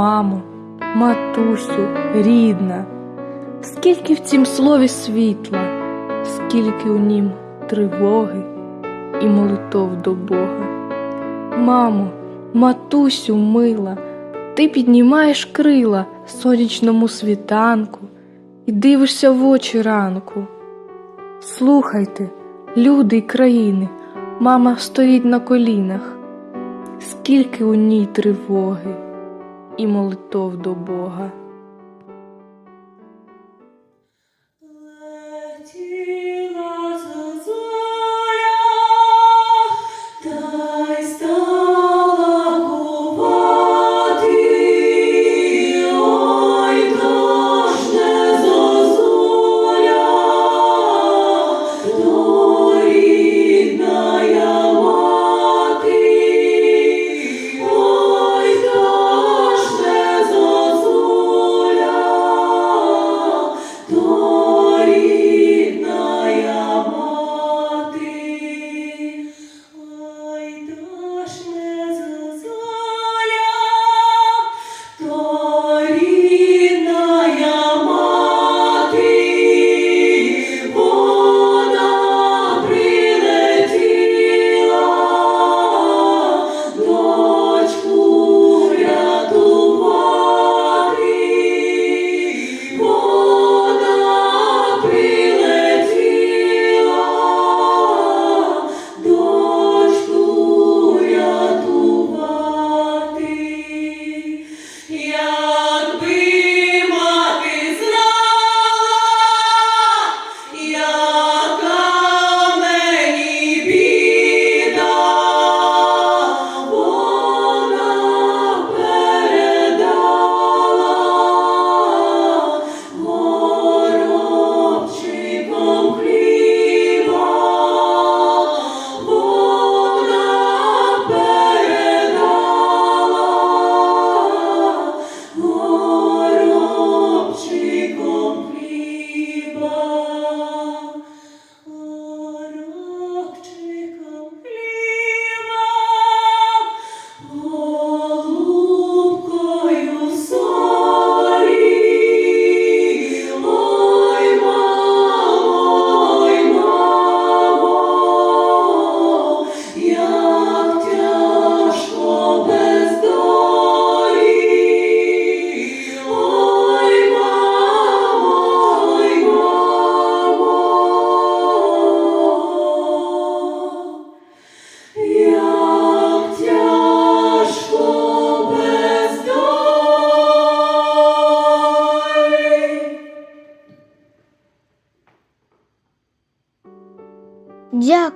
Мамо, матусю, рідна, скільки в цім слові світла, скільки у нім тривоги і молитов до Бога. Мамо, матусю мила, ти піднімаєш крила сонячному світанку і дивишся в очі ранку. Слухайте, люди й країни, мама стоїть на колінах, скільки у ній тривоги і молитов до Бога.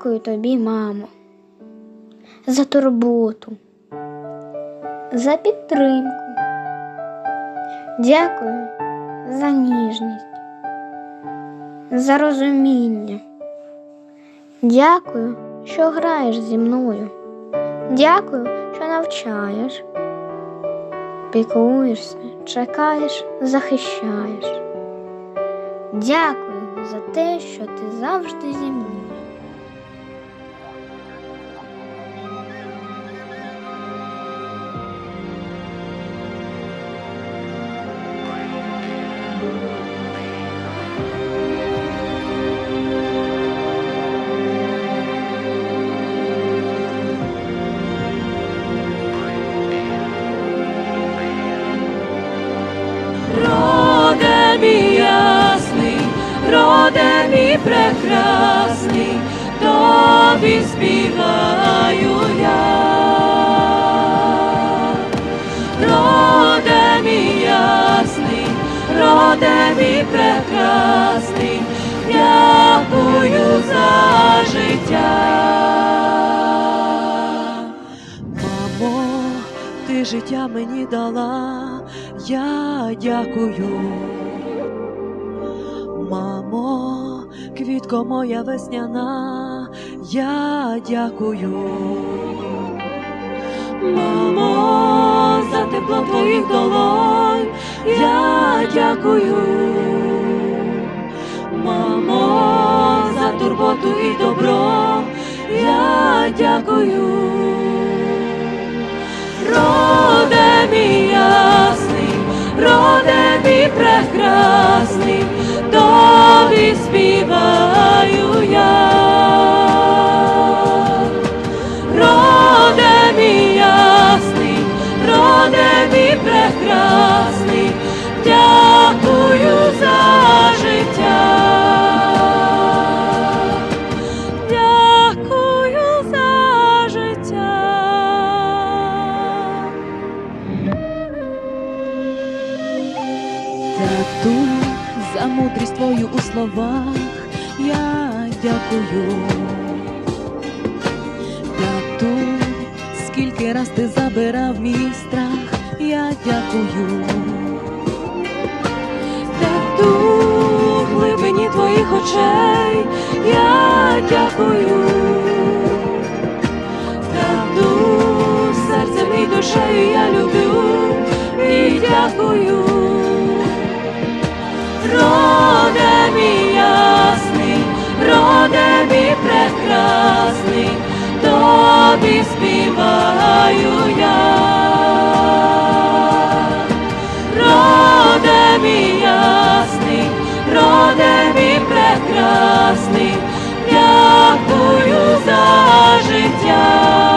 Дякую тобі, мамо, за турботу, за підтримку. Дякую за ніжність, за розуміння. Дякую, що граєш зі мною. Дякую, що навчаєш, піклуєшся, чекаєш, захищаєш. Дякую за те, що ти завжди зі мною. Тобі співаю я. Роде мій ясний, роде мій прекрасний, дякую за життя. Мамо, ти життя мені дала, я дякую. Мамо, квітко моя весняна, я дякую. Мамо, за тепло твоїх долонь, я дякую. Мамо, за турботу і добро, я дякую. Роде мій ясний, роде мій прекрасний, тобі співаю я. Тату, за мудрість твою у словах я дякую. Тату, скільки раз ти забирав мій страх, я дякую. Тату, глибині твоїх очей я дякую. Тату, серцем і душею я люблю співаю я, роде мій ясний, роде мій прекрасний, дякую за життя.